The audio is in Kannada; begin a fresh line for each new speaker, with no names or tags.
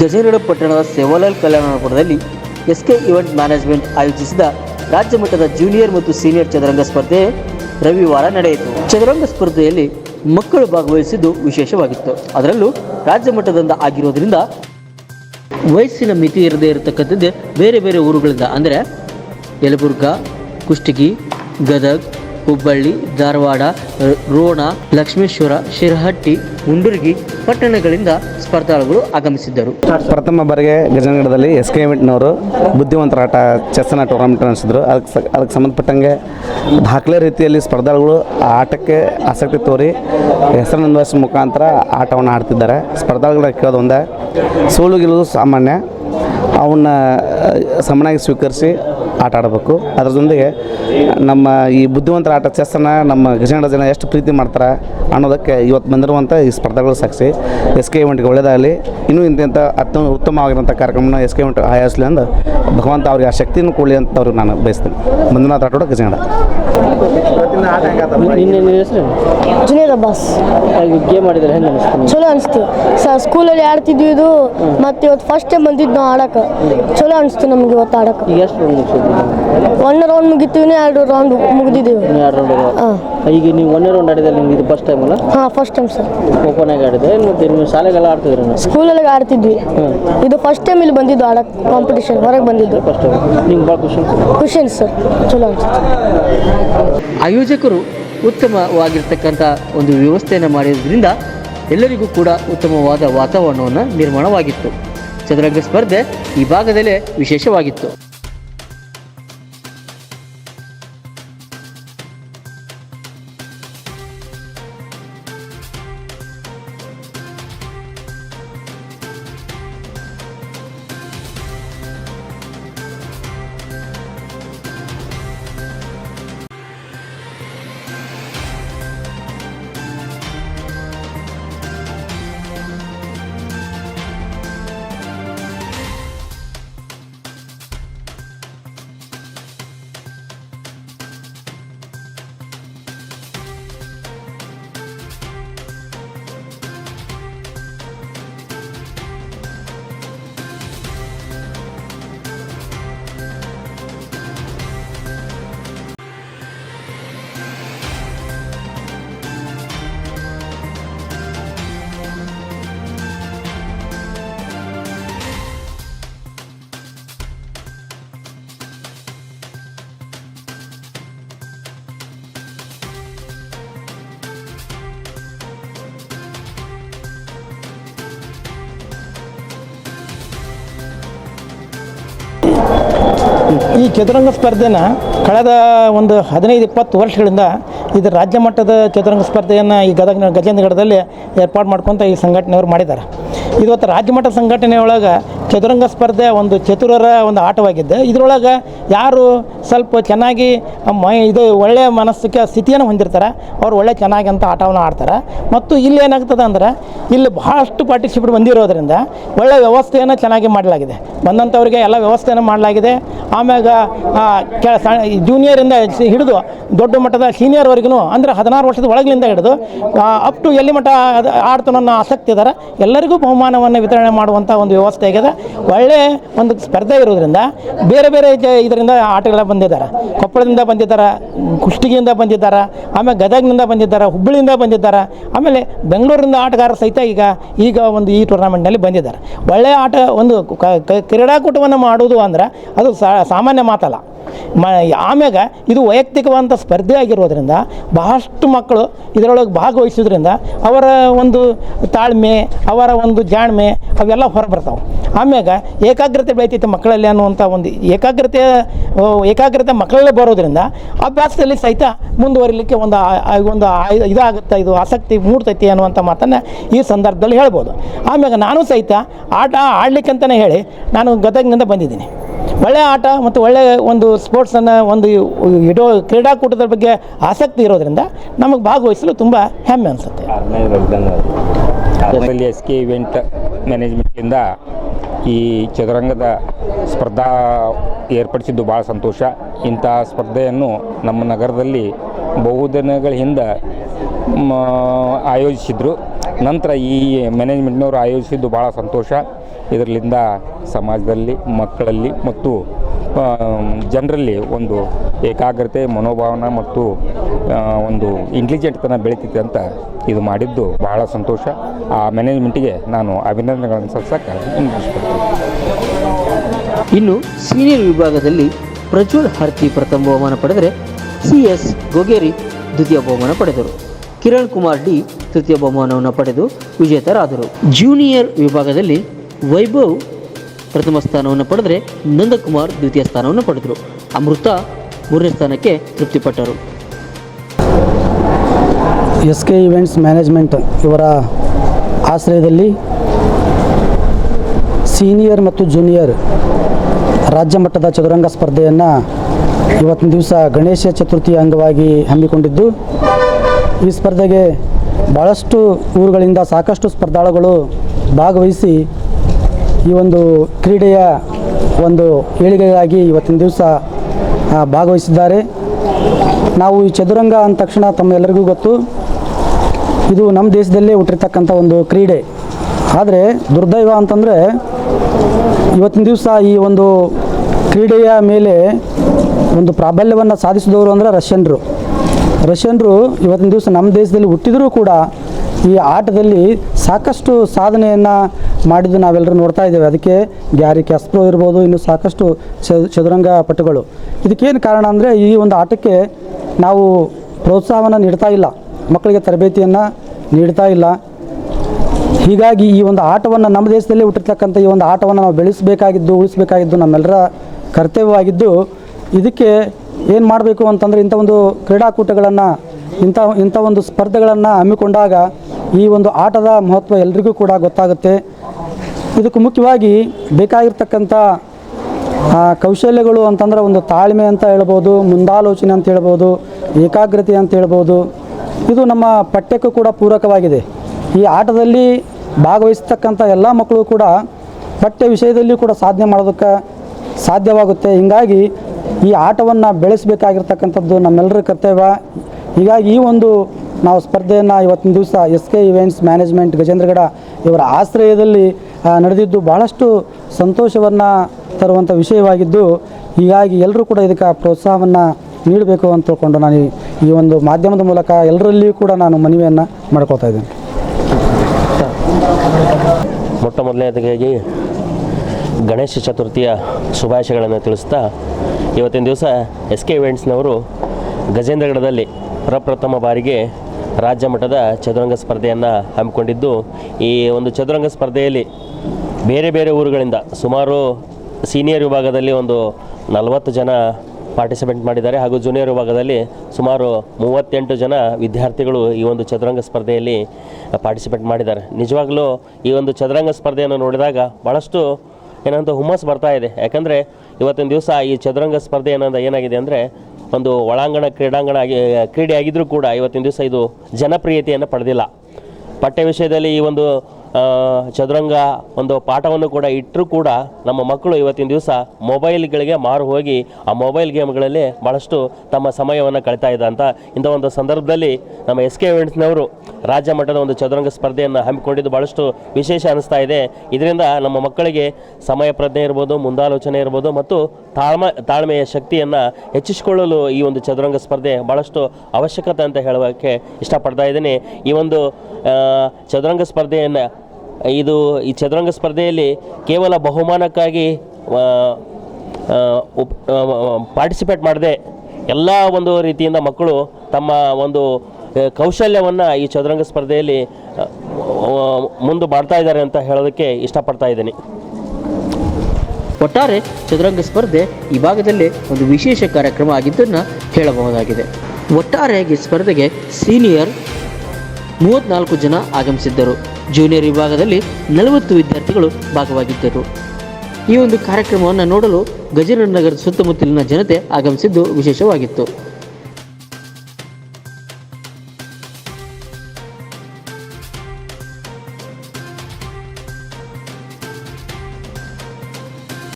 ಗಜೇಂದ್ರ ಪಟ್ಟಣದ ಸೇವಾಲಾಲ್ ಕಲ್ಯಾಣ ಮಂಟಪದಲ್ಲಿ ಎಸ್ಕೆ ಇವೆಂಟ್ ಮ್ಯಾನೇಜ್ಮೆಂಟ್ ಆಯೋಜಿಸಿದ ರಾಜ್ಯ ಮಟ್ಟದ ಜೂನಿಯರ್ ಮತ್ತು ಸೀನಿಯರ್ ಚದುರಂಗ ಸ್ಪರ್ಧೆ ರವಿವಾರ ನಡೆಯಿತು. ಚದುರಂಗ ಸ್ಪರ್ಧೆಯಲ್ಲಿ ಮಕ್ಕಳು ಭಾಗವಹಿಸಿದ್ದು ವಿಶೇಷವಾಗಿತ್ತು. ಅದರಲ್ಲೂ ರಾಜ್ಯ ಮಟ್ಟದಿಂದ ಆಗಿರೋದ್ರಿಂದ ವಯಸ್ಸಿನ ಮಿತಿ ಇರದೇ ಇರತಕ್ಕಂಥದ್ದೇ ಬೇರೆ ಬೇರೆ ಊರುಗಳಿಂದ. ಅಂದರೆ ಯಲಬುರ್ಗಾ, ಕುಷ್ಟಗಿ, ಗದಗ್ ಹುಬ್ಬಳ್ಳಿ, ಧಾರವಾಡ ರೋಣ, ಲಕ್ಷ್ಮೇಶ್ವರ, ಶಿರಹಟ್ಟಿ ಮುಂಡರ್ಗಿ ಪಟ್ಟಣಗಳಿಂದ ಸ್ಪರ್ಧಾಳುಗಳು ಆಗಮಿಸಿದ್ದರು.
ಪ್ರಥಮ ಬಾರಿಗೆ ಗಜನಗಡದಲ್ಲಿ ಎಸ್ ಕೆ ಇವೆಂಟ್ನವರು ಬುದ್ಧಿವಂತರ ಆಟ ಚೆಸ್ನ ಟೂರ್ನಮೆಂಟ್ ನಡೆಸಿದ್ರು. ಅದಕ್ಕೆ ಅದಕ್ಕೆ ಸಂಬಂಧಪಟ್ಟಂಗೆ ದಾಖಲೆ ರೀತಿಯಲ್ಲಿ ಸ್ಪರ್ಧಾಳುಗಳು ಆಟಕ್ಕೆ ಆಸಕ್ತಿ ತೋರಿ ಹೆಸರು ನೋಂದಾಯಿಸುವ ಮುಖಾಂತರ ಆಟವನ್ನು ಆಡ್ತಿದ್ದಾರೆ. ಸ್ಪರ್ಧಾಳುಗಳ ಕೇಳೋದು ಒಂದೇ ಸೋಲು ಗೆಲುವು ಸಾಮಾನ್ಯ. ಅವನ್ನ ಸಮನಾಗಿ ಸ್ವೀಕರಿಸಿ ಆಟ ಆಡಬೇಕು. ಅದರ ಜೊತೆಗೆ ನಮ್ಮ ಈ ಬುದ್ಧಿವಂತರ ಆಟ ಚೆಸ್ಸನ್ನು ನಮ್ಮ ಗಜೇಂದ್ರ ಜನ ಎಷ್ಟು ಪ್ರೀತಿ ಮಾಡ್ತಾರೆ ಅನ್ನೋದಕ್ಕೆ ಇವತ್ತು ಬಂದಿರುವಂಥ ಈ ಸ್ಪರ್ಧೆಗಳು ಸಾಕ್ಷಿ ಎಸ್ ಕೆ ಇವೆಂಟ್ಗೆ ಒಳ್ಳೆಯದಾಗಲಿ ಇನ್ನೂ ಇಂಥ ಅತ್ಯ ಉತ್ತಮವಾಗಿರುವಂಥ ಕಾರ್ಯಕ್ರಮನ ಎಸ್ ಕೆ ಇವೆಂಟ್ ಆಯಾಸಲಿ ಅಂದು ಭಗವಂತ ಅವ್ರಿಗೆ ಆ ಶಕ್ತಿಯನ್ನು ಕೊಡಲಿ ಅಂತ ಅವ್ರಿಗೆ ನಾನು ಬಯಸ್ತೀನಿ. ಮಂಜುನಾಥ್ ಆಟೋಡ ಗಜನಗರ
ನಿನ್ನೆ ಹೆಸರು
ಜುನೇದ್ ಅಬ್ಬಾಸ್.
ಗೇಮ್ ಮಾಡಿದ್ರೆ ಹೆಂಗೆ ಅನಿಸ್ತು?
ಚಲೋ ಅನಿಸ್ತು. ಸ ಸ್ಕೂಲಲ್ಲಿ ಆಡ್ತಿದ್ವಿ ಇದು ಮತ್ತೆ ಇವತ್ತು ಫಸ್ಟ್ ಟೈಮ್ ಬಂದಿದ್ದು ನಾವು ಆಡಕ್ಕೆ. ಚಲೋ ಅನಿಸ್ತು ನಮ್ಗೆ ಇವತ್ತು ಆಡಕ್ಕೆ.
ಈಗ ಎಷ್ಟು ರೌಂಡ್
ಒನ್ ರೌಂಡ್ ಮುಗಿತೀವಿ ಎರಡು ರೌಂಡ್ ಮುಗಿದಿದ್ದೀವಿ
ಎರಡು ರೌಂಡ್
ಹಾಂ.
ಈಗ ನೀವು ಒಂದೇ ರೌಂಡ್ ಆಡಿದಲ್ಲಿ ನಿಮ್ಗೆ ಇದು ಫಸ್ಟ್ ಟೈಮ್ ಅಲ್ಲ?
ಹಾಂ ಫಸ್ಟ್ ಟೈಮ್ ಸರ್
ಓಪನ್ ಆಗಿ ಆಡಿದೆ ಮತ್ತು ನೀವು ಶಾಲೆಗೆಲ್ಲ ಆಡ್ತಿದ್ರಿ
ಸ್ಕೂಲಲ್ಲಿ ಆಡ್ತಿದ್ವಿ. ಇದು ಫಸ್ಟ್ ಟೈಮ್ ಇಲ್ಲಿ ಬಂದಿದ್ದು ಆಡಕ್ಕೆ ಕಾಂಪಿಟೇಷನ್ ಹೊರಗೆ ಬಂದಿದ್ದು.
ಫಸ್ಟ್ ಟೈಮ್ ನಿಮ್ಗೆ ಭಾಳ ಖುಷಿ
ಖುಷಿ ಅನ್ಸ್ತು ಸರ್ ಚಲೋ ಅನ್ಸುತ್ತೆ
ಆಯೋಜಕರು ಉತ್ತಮವಾಗಿರ್ತಕ್ಕಂಥ ಒಂದು ವ್ಯವಸ್ಥೆಯನ್ನು ಮಾಡಿರೋದ್ರಿಂದ ಎಲ್ಲರಿಗೂ ಕೂಡ ಉತ್ತಮವಾದ ವಾತಾವರಣವನ್ನು ನಿರ್ಮಾಣವಾಗಿತ್ತು. ಚದುರಂಗ ಸ್ಪರ್ಧೆ ಈ ಭಾಗದಲ್ಲೇ ವಿಶೇಷವಾಗಿತ್ತು.
ಈ ಚದುರಂಗ ಸ್ಪರ್ಧೆನ ಕಳೆದ ಒಂದು ಹದಿನೈದು, ಇಪ್ಪತ್ತು ವರ್ಷಗಳಿಂದ ಇದು ರಾಜ್ಯ ಮಟ್ಟದ ಚದುರಂಗ ಸ್ಪರ್ಧೆಯನ್ನು ಈ ಗದಗ ಗಜೇಂದ್ರಗಢದಲ್ಲಿ ಏರ್ಪಾಡು ಮಾಡ್ಕೊತ ಈ ಸಂಘಟನೆಯವರು ಮಾಡಿದ್ದಾರೆ. ಇವತ್ತು ರಾಜ್ಯ ಮಟ್ಟ ಸಂಘಟನೆ ಒಳಗೆ ಚದುರಂಗ ಸ್ಪರ್ಧೆ ಒಂದು ಚತುರರ ಒಂದು ಆಟವಾಗಿದ್ದೆ. ಇದರೊಳಗೆ ಯಾರು ಸ್ವಲ್ಪ ಚೆನ್ನಾಗಿ ಮೈ ಇದು ಒಳ್ಳೆಯ ಮನಸ್ಸಿಗೆ ಸ್ಥಿತಿಯನ್ನು ಹೊಂದಿರ್ತಾರೆ. ಅವ್ರು ಒಳ್ಳೆ ಚೆನ್ನಾಗಿ ಅಂತ ಆಟವನ್ನು ಆಡ್ತಾರೆ. ಮತ್ತು ಇಲ್ಲಿ ಏನಾಗ್ತದೆ ಅಂದ್ರೆ, ಇಲ್ಲಿ ಭಾಳಷ್ಟು ಪಾರ್ಟಿಸಿಪೇಟ್ ಬಂದಿರೋದ್ರಿಂದ ಒಳ್ಳೆಯ ವ್ಯವಸ್ಥೆಯನ್ನು ಚೆನ್ನಾಗಿ ಮಾಡಲಾಗಿದೆ. ಬಂದಂಥವ್ರಿಗೆ ಎಲ್ಲ ವ್ಯವಸ್ಥೆಯನ್ನು ಮಾಡಲಾಗಿದೆ. ಆಮ್ಯಾಗ ಕೆಳ ಸಣ್ಣ ಜೂನಿಯರಿಂದ ಹಿಡಿದು ದೊಡ್ಡ ಮಟ್ಟದ ಸೀನಿಯರ್ವರೆಗೂ ಅಂದರೆ ಹದಿನಾರು ವರ್ಷದ ಒಳಗಿನಿಂದ ಹಿಡಿದು ಅಪ್ ಟು ಎಲ್ಲಿ ಮಟ್ಟ ಆಡ್ತಾನೋ ಆಸಕ್ತಿ ಇದ್ದಾರೆ ಎಲ್ಲರಿಗೂ ಬಹುಮಾನವನ್ನು ವಿತರಣೆ ಮಾಡುವಂಥ ಒಂದು ವ್ಯವಸ್ಥೆ ಆಗಿದೆ. ಒಳ್ಳೆಯ ಒಂದು ಸ್ಪರ್ಧೆ ಇರೋದ್ರಿಂದ ಬೇರೆ ಬೇರೆ ಇದರಿಂದ ಆಟಗಳ ಬಂದಿದ್ದಾರೆ. ಕೊಪ್ಪಳದಿಂದ ಬಂದಿದ್ದಾರೆ, ಕುಷ್ಟಗಿಯಿಂದ ಬಂದಿದ್ದಾರೆ, ಆಮೇಲೆ ಗದಗ್ನಿಂದ ಬಂದಿದ್ದಾರೆ, ಹುಬ್ಬಳ್ಳಿಯಿಂದ ಬಂದಿದ್ದಾರೆ, ಆಮೇಲೆ ಬೆಂಗಳೂರಿಂದ ಆಟಗಾರರು ಸಹಿತ ಈಗ ಈಗ ಒಂದು ಈ ಟೂರ್ನಮೆಂಟ್ನಲ್ಲಿ ಬಂದಿದ್ದಾರೆ. ಒಳ್ಳೆಯ ಆಟ ಒಂದು ಕ್ರೀಡಾಕೂಟವನ್ನು ಮಾಡೋದು ಅಂದ್ರೆ ಅದು ಸಾಮಾನ್ಯ ಮಾತಲ್ಲ. ಮ ಆಮ್ಯಾಗ ಇದು ವೈಯಕ್ತಿಕವಾದಂಥ ಸ್ಪರ್ಧೆ ಆಗಿರೋದ್ರಿಂದ ಬಹಳಷ್ಟು ಮಕ್ಕಳು ಇದರೊಳಗೆ ಭಾಗವಹಿಸೋದ್ರಿಂದ ಅವರ ಒಂದು ತಾಳ್ಮೆ, ಅವರ ಒಂದು ಜಾಣ್ಮೆ ಅವೆಲ್ಲ ಹೊರಬರ್ತಾವೆ. ಆಮ್ಯಾಗ ಏಕಾಗ್ರತೆ ಬೆಳಿತೈತೆ ಮಕ್ಕಳಲ್ಲಿ ಅನ್ನುವಂಥ ಒಂದು ಏಕಾಗ್ರತೆ ಏಕಾಗ್ರತೆ ಮಕ್ಕಳಲ್ಲೇ ಬರೋದ್ರಿಂದ ಅಭ್ಯಾಸದಲ್ಲಿ ಸಹಿತ ಮುಂದುವರಿಲಿಕ್ಕೆ ಒಂದು ಒಂದು ಇದಾಗುತ್ತೆ, ಇದು ಆಸಕ್ತಿ ಮೂಡ್ತೈತಿ ಅನ್ನುವಂಥ ಮಾತನ್ನು ಈ ಸಂದರ್ಭದಲ್ಲಿ ಹೇಳ್ಬೋದು. ಆಮ್ಯಾಗ ನಾನು ಸಹಿತ ಆಟ ಆಡ್ಲಿಕ್ಕಂತಲೇ ಹೇಳಿ ನಾನು ಗದಗಿನಿಂದ ಬಂದಿದ್ದೀನಿ. ಒಳ್ಳೆಯ ಆಟ ಮತ್ತು ಒಳ್ಳೆಯ ಒಂದು ಸ್ಪೋರ್ಟ್ಸನ್ನು ಒಂದು ಇಡೋ ಕ್ರೀಡಾಕೂಟದ ಬಗ್ಗೆ ಆಸಕ್ತಿ ಇರೋದ್ರಿಂದ ನಮಗೆ ಭಾಗವಹಿಸಲು ತುಂಬ ಹೆಮ್ಮೆ ಅನಿಸುತ್ತೆ.
ಎಸ್ ಕೆ ಇವೆಂಟ್ ಮ್ಯಾನೇಜ್ಮೆಂಟಿಂದ ಈ ಚದುರಂಗದ ಸ್ಪರ್ಧಾ ಏರ್ಪಡಿಸಿದ್ದು ಭಾಳ ಸಂತೋಷ. ಇಂಥ ಸ್ಪರ್ಧೆಯನ್ನು ನಮ್ಮ ನಗರದಲ್ಲಿ ಬಹುದಿನಗಳ ಹಿಂದೆ ಆಯೋಜಿಸಿದ್ರು. ನಂತರ ಈ ಮ್ಯಾನೇಜ್ಮೆಂಟ್ನವರು ಆಯೋಜಿಸಿದ್ದು ಭಾಳ ಸಂತೋಷ. ಇದರಿಂದ ಸಮಾಜದಲ್ಲಿ, ಮಕ್ಕಳಲ್ಲಿ ಮತ್ತು ಜನರಲ್ಲಿ ಒಂದು ಏಕಾಗ್ರತೆ, ಮನೋಭಾವನೆ ಮತ್ತು ಒಂದು ಇಂಟೆಲಿಜೆಂಟ್ತನ ಬೆಳೀತೈತೆ ಅಂತ ಇದು ಮಾಡಿದ್ದು ಬಹಳ ಸಂತೋಷ. ಆ ಮ್ಯಾನೇಜ್ಮೆಂಟಿಗೆ ನಾನು ಅಭಿನಂದನೆಗಳನ್ನು ಸಲ್ಲಿಸಕ್ಕೆ ಇಷ್ಟಪಡ್ತೀನಿ
ಇನ್ನು ಸೀನಿಯರ್ ವಿಭಾಗದಲ್ಲಿ ಪ್ರಜ್ವಲ್ ಹರ್ತಿ ಪ್ರಥಮ ಬಹುಮಾನ ಪಡೆದರೆ ಸಿ ಎಸ್ ಗೊಗೇರಿ ದ್ವಿತೀಯ ಬಹುಮಾನ ಪಡೆದರು. ಕಿರಣ್ ಕುಮಾರ್ ಡಿ ತೃತೀಯ ಬಹುಮಾನವನ್ನು ಪಡೆದು ವಿಜೇತರಾದರು. ಜೂನಿಯರ್ ವಿಭಾಗದಲ್ಲಿ ವೈಭವ್ ಪ್ರಥಮ ಸ್ಥಾನವನ್ನು ಪಡೆದರೆ ನಂದಕುಮಾರ್ ದ್ವಿತೀಯ ಸ್ಥಾನವನ್ನು ಪಡೆದರು. ಅಮೃತ ಮೂರನೇ ಸ್ಥಾನಕ್ಕೆ ತೃಪ್ತಿಪಟ್ಟರು.
ಎಸ್ ಕೆ ಇವೆಂಟ್ಸ್ ಮ್ಯಾನೇಜ್ಮೆಂಟ್ ಇವರ ಆಶ್ರಯದಲ್ಲಿ ಸೀನಿಯರ್ ಮತ್ತು ಜೂನಿಯರ್ ರಾಜ್ಯ ಮಟ್ಟದ ಚದುರಂಗ ಸ್ಪರ್ಧೆಯನ್ನು ಇವತ್ತಿನ ದಿವಸ ಗಣೇಶ ಚತುರ್ಥಿಯ ಅಂಗವಾಗಿ ಹಮ್ಮಿಕೊಂಡಿದ್ದು, ಈ ಸ್ಪರ್ಧೆಗೆ ಭಾಳಷ್ಟು ಊರುಗಳಿಂದ ಸಾಕಷ್ಟು ಸ್ಪರ್ಧಾಳುಗಳು ಭಾಗವಹಿಸಿ ಈ ಒಂದು ಕ್ರೀಡೆಯ ಒಂದು ಏಳಿಗೆಗಾಗಿ ಇವತ್ತಿನ ದಿವಸ ಭಾಗವಹಿಸಿದ್ದಾರೆ. ನಾವು ಈ ಚದುರಂಗ ಅಂದ ತಕ್ಷಣ ತಮ್ಮೆಲ್ಲರಿಗೂ ಗೊತ್ತು, ಇದು ನಮ್ಮ ದೇಶದಲ್ಲೇ ಹುಟ್ಟಿರ್ತಕ್ಕಂಥ ಒಂದು ಕ್ರೀಡೆ. ಆದರೆ ದುರ್ದೈವ ಅಂತಂದರೆ ಇವತ್ತಿನ ದಿವಸ ಈ ಒಂದು ಕ್ರೀಡೆಯ ಮೇಲೆ ಒಂದು ಪ್ರಾಬಲ್ಯವನ್ನು ಸಾಧಿಸಿದವರು ಅಂದರೆ ರಷ್ಯನ್ರು. ರಷ್ಯನ್ರು ಇವತ್ತಿನ ದಿವಸ ನಮ್ಮ ದೇಶದಲ್ಲಿ ಹುಟ್ಟಿದರೂ ಕೂಡ ಈ ಆಟದಲ್ಲಿ ಸಾಕಷ್ಟು ಸಾಧನೆಯನ್ನು ಮಾಡಿದ್ದು ನಾವೆಲ್ಲರೂ ನೋಡ್ತಾ ಇದ್ದೇವೆ. ಅದಕ್ಕೆ ಗ್ಯಾರಿ ಕ್ಯಾಸ್ಪ್ರೋ ಇರ್ಬೋದು, ಇನ್ನು ಸಾಕಷ್ಟು ಚದುರಂಗ ಪಟುಗಳು. ಇದಕ್ಕೇನು ಕಾರಣ ಅಂದರೆ ಈ ಒಂದು ಆಟಕ್ಕೆ ನಾವು ಪ್ರೋತ್ಸಾಹವನ್ನು ನೀಡ್ತಾ ಇಲ್ಲ. ಮಕ್ಕಳಿಗೆ ತರಬೇತಿಯನ್ನು ನೀಡ್ತಾ ಇಲ್ಲ. ಹೀಗಾಗಿ ಈ ಒಂದು ಆಟವನ್ನು ನಮ್ಮ ದೇಶದಲ್ಲಿ ಹುಟ್ಟಿರ್ತಕ್ಕಂಥ ಈ ಒಂದು ಆಟವನ್ನು ನಾವು ಬೆಳೆಸಬೇಕಾಗಿದ್ದು, ಉಳಿಸಬೇಕಾಗಿದ್ದು ನಮ್ಮೆಲ್ಲರ ಕರ್ತವ್ಯವಾಗಿದ್ದು, ಇದಕ್ಕೆ ಏನು ಮಾಡಬೇಕು ಅಂತಂದರೆ ಇಂಥ ಒಂದು ಕ್ರೀಡಾಕೂಟಗಳನ್ನು, ಇಂಥ ಇಂಥ ಒಂದು ಸ್ಪರ್ಧೆಗಳನ್ನು ಹಮ್ಮಿಕೊಂಡಾಗ ಈ ಒಂದು ಆಟದ ಮಹತ್ವ ಎಲ್ರಿಗೂ ಕೂಡ ಗೊತ್ತಾಗುತ್ತೆ. ಇದಕ್ಕೆ ಮುಖ್ಯವಾಗಿ ಬೇಕಾಗಿರ್ತಕ್ಕಂಥ ಕೌಶಲ್ಯಗಳು ಅಂತಂದ್ರೆ ಒಂದು ತಾಳ್ಮೆ ಅಂತ ಹೇಳ್ಬೋದು, ಮುಂದಾಲೋಚನೆ ಅಂತ ಹೇಳ್ಬೋದು, ಏಕಾಗ್ರತೆ ಅಂತ ಹೇಳ್ಬೋದು. ಇದು ನಮ್ಮ ಪಠ್ಯಕ್ಕೂ ಕೂಡ ಪೂರಕವಾಗಿದೆ. ಈ ಆಟದಲ್ಲಿ ಭಾಗವಹಿಸ್ತಕ್ಕಂಥ ಎಲ್ಲ ಮಕ್ಕಳು ಕೂಡ ಪಠ್ಯ ವಿಷಯದಲ್ಲಿ ಕೂಡ ಸಾಧನೆ ಮಾಡೋದಕ್ಕೆ ಸಾಧ್ಯವಾಗುತ್ತೆ. ಹೀಗಾಗಿ ಈ ಆಟವನ್ನು ಬೆಳೆಸಬೇಕಾಗಿರ್ತಕ್ಕಂಥದ್ದು ನಮ್ಮೆಲ್ಲರ ಕರ್ತವ್ಯ. ಹೀಗಾಗಿ ಈ ಒಂದು ನಾವು ಸ್ಪರ್ಧೆಯನ್ನು ಇವತ್ತಿನ ದಿವಸ S K events management Gajendragad ಇವರ ಆಶ್ರಯದಲ್ಲಿ ನಡೆದಿದ್ದು ಭಾಳಷ್ಟು ಸಂತೋಷವನ್ನು ತರುವಂಥ ವಿಷಯವಾಗಿದ್ದು, ಹೀಗಾಗಿ ಎಲ್ಲರೂ ಕೂಡ ಇದಕ್ಕೆ ಪ್ರೋತ್ಸಾಹವನ್ನು ನೀಡಬೇಕು ಅಂತ ತಿಳ್ಕೊಂಡು ನಾನು ಈ- ಈ ಒಂದು ಮಾಧ್ಯಮದ ಮೂಲಕ ಎಲ್ಲರಲ್ಲಿಯೂ ಕೂಡ ನಾನು ಮನವಿಯನ್ನು ಮಾಡ್ಕೊಳ್ತಾ ಇದ್ದೇನೆ.
ಮೊಟ್ಟ ಮೊದಲನೇದಾಗಿ ಗಣೇಶ ಚತುರ್ಥಿಯ ಶುಭಾಶಯಗಳನ್ನು ತಿಳಿಸ್ತಾ, ಇವತ್ತಿನ ದಿವಸ ಎಸ್ ಕೆ ಇವೆಂಟ್ಸ್ನವರು ಗಜೇಂದ್ರಗಡದಲ್ಲಿ ಪ್ರಪ್ರಥಮ ಬಾರಿಗೆ ರಾಜ್ಯ ಮಟ್ಟದ ಚದುರಂಗ ಸ್ಪರ್ಧೆಯನ್ನು ಹಮ್ಮಿಕೊಂಡಿದ್ದು, ಈ ಒಂದು ಚದುರಂಗ ಸ್ಪರ್ಧೆಯಲ್ಲಿ ಬೇರೆ ಬೇರೆ ಊರುಗಳಿಂದ ಸುಮಾರು ಸೀನಿಯರ್ ವಿಭಾಗದಲ್ಲಿ ಒಂದು ನಲವತ್ತು ಜನ ಪಾರ್ಟಿಸಿಪೇಟ್ ಮಾಡಿದ್ದಾರೆ. ಹಾಗೂ ಜೂನಿಯರ್ ವಿಭಾಗದಲ್ಲಿ ಸುಮಾರು ಮೂವತ್ತೆಂಟು ಜನ ವಿದ್ಯಾರ್ಥಿಗಳು ಈ ಒಂದು ಚದುರಂಗ ಸ್ಪರ್ಧೆಯಲ್ಲಿ ಪಾರ್ಟಿಸಿಪೇಟ್ ಮಾಡಿದ್ದಾರೆ. ನಿಜವಾಗಲೂ ಈ ಒಂದು ಚದುರಂಗ ಸ್ಪರ್ಧೆಯನ್ನು ನೋಡಿದಾಗ ಭಾಳಷ್ಟು ಏನಂತ ಹುಮ್ಮಸ್ ಬರ್ತಾ ಇದೆ. ಯಾಕಂದರೆ ಇವತ್ತಿನ ದಿವಸ ಈ ಚದುರಂಗ ಸ್ಪರ್ಧೆ ಏನಂದ ಏನಾಗಿದೆ ಅಂದರೆ ಒಂದು ಒಳಾಂಗಣ ಕ್ರೀಡಾಂಗಣ ಆಗಿ ಕ್ರೀಡೆ ಆಗಿದ್ದರೂ ಕೂಡ ಇವತ್ತಿನ ದಿವಸ ಇದು ಜನಪ್ರಿಯತೆಯನ್ನು ಪಡೆದಿಲ್ಲ. ಪಠ್ಯ ವಿಷಯದಲ್ಲಿ ಈ ಒಂದು ಚದುರಂಗ ಒಂದು ಪಾಠವನ್ನು ಕೂಡ ಇಟ್ಟರೂ ಕೂಡ ನಮ್ಮ ಮಕ್ಕಳು ಇವತ್ತಿನ ದಿವಸ ಮೊಬೈಲ್ಗಳಿಗೆ ಮಾರು ಹೋಗಿ ಆ ಮೊಬೈಲ್ ಗೇಮ್ಗಳಲ್ಲಿ ಭಾಳಷ್ಟು ತಮ್ಮ ಸಮಯವನ್ನು ಕಳೀತಾ ಅಂತ ಇಂಥ ಒಂದು ಸಂದರ್ಭದಲ್ಲಿ ನಮ್ಮ ಎಸ್ ಕೆ ವೆಂಟ್ಸ್ನವರು ರಾಜ್ಯ ಮಟ್ಟದ ಒಂದು ಚದುರಂಗ ಸ್ಪರ್ಧೆಯನ್ನು ಹಮ್ಮಿಕೊಂಡಿದ್ದು ಭಾಳಷ್ಟು ವಿಶೇಷ ಅನಿಸ್ತಾ ಇದೆ. ಇದರಿಂದ ನಮ್ಮ ಮಕ್ಕಳಿಗೆ ಸಮಯ ಪ್ರಜ್ಞೆ ಇರ್ಬೋದು, ಮುಂದಾಲೋಚನೆ ಇರ್ಬೋದು ಮತ್ತು ತಾಳ್ಮ, ತಾಳ್ಮೆಯ ಶಕ್ತಿಯನ್ನು ಹೆಚ್ಚಿಸಿಕೊಳ್ಳಲು ಈ ಒಂದು ಚದುರಂಗ ಸ್ಪರ್ಧೆ ಭಾಳಷ್ಟು ಅವಶ್ಯಕತೆ ಅಂತ ಹೇಳೋಕ್ಕೆ ಇಷ್ಟಪಡ್ತಾ ಇದ್ದೀನಿ. ಈ ಒಂದು ಚದುರಂಗ ಸ್ಪರ್ಧೆಯನ್ನು ಇದು ಈ ಚದುರಂಗ ಸ್ಪರ್ಧೆಯಲ್ಲಿ ಕೇವಲ ಬಹುಮಾನಕ್ಕಾಗಿ ಪಾರ್ಟಿಸಿಪೇಟ್ ಮಾಡದೆ ಎಲ್ಲ ಒಂದು ರೀತಿಯಿಂದ ಮಕ್ಕಳು ತಮ್ಮ ಒಂದು ಕೌಶಲ್ಯವನ್ನು ಈ ಚದುರಂಗ ಸ್ಪರ್ಧೆಯಲ್ಲಿ ಮುಂದೆ ಮಾಡ್ತಾ ಇದ್ದಾರೆ ಅಂತ ಹೇಳೋದಕ್ಕೆ ಇಷ್ಟಪಡ್ತಾ ಇದ್ದೀನಿ.
ಒಟ್ಟಾರೆ ಚದುರಂಗ ಸ್ಪರ್ಧೆ ಈ ಭಾಗದಲ್ಲಿ ಒಂದು ವಿಶೇಷ ಕಾರ್ಯಕ್ರಮ ಆಗಿದ್ದನ್ನು ಹೇಳಬಹುದಾಗಿದೆ. ಒಟ್ಟಾರೆಯಾಗಿ ಸ್ಪರ್ಧೆಗೆ ಸೀನಿಯರ್ ಮೂವತ್ನಾಲ್ಕು ಜನ ಆಗಮಿಸಿದ್ದರು. ಜೂನಿಯರ್ ವಿಭಾಗದಲ್ಲಿ ನಲವತ್ತು ವಿದ್ಯಾರ್ಥಿಗಳು ಭಾಗವಾಗಿದ್ದರು. ಈ ಒಂದು ಕಾರ್ಯಕ್ರಮವನ್ನು ನೋಡಲು ಗಜೇಂದ್ರ ನಗರದ ಸುತ್ತಮುತ್ತಲಿನ ಜನತೆ ಆಗಮಿಸಿದ್ದು ವಿಶೇಷವಾಗಿತ್ತು.